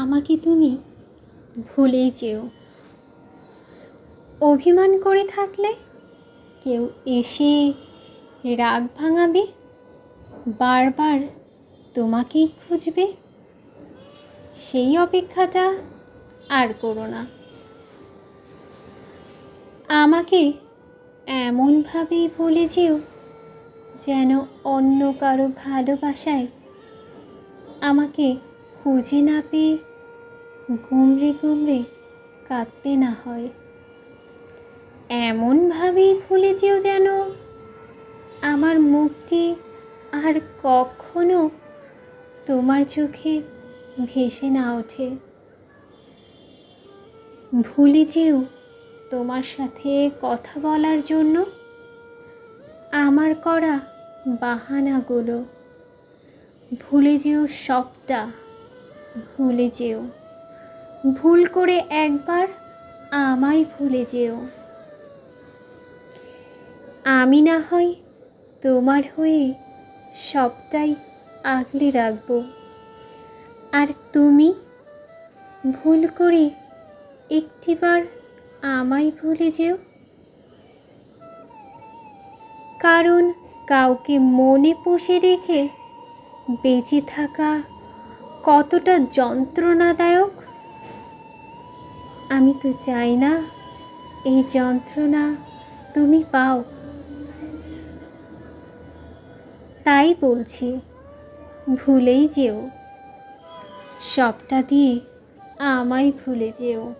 আমাকে তুমি ভুলেই যেও। অভিমান করে থাকলে কেউ এসে রাগ ভাঙাবে, বারবার তোমাকেই খুঁজবে। সেই অপেক্ষাটা আর করো না। আমাকে এমনভাবেই ভুলে যেও যেন অন্য কারও ভালোবাসায় আমাকে খুঁজে না পেয়ে গুমড়ে গুমড়ে কাঁদতে না হয়। এমনভাবেই ভুলে যেও যেন আমার মুখটি আর কখনো তোমার চোখে ভেসে না ওঠে। ভুলে যেও তোমার সাথে কথা বলার জন্য আমার করা বাহানাগুলো। ভুলে যেও সবটা, ভুলে যেও। ভুল করে একবার আমায় ভুলে যেও। আমি না হয় তোমার হয়ে সবটাই আগলে রাখব। আর তুমি ভুল করে একটিবার আমায় ভুলে যেও। কারণ কাউকে মনে পুষে রেখে বেঁচে থাকা কতটা যন্ত্রণাদায়ক আমি তো চাই না। এই যন্ত্রণা তুমি পাও। তাই বলছি, ভুলেই যেও। সবটা দিয়ে আমায় ভুলে যেও।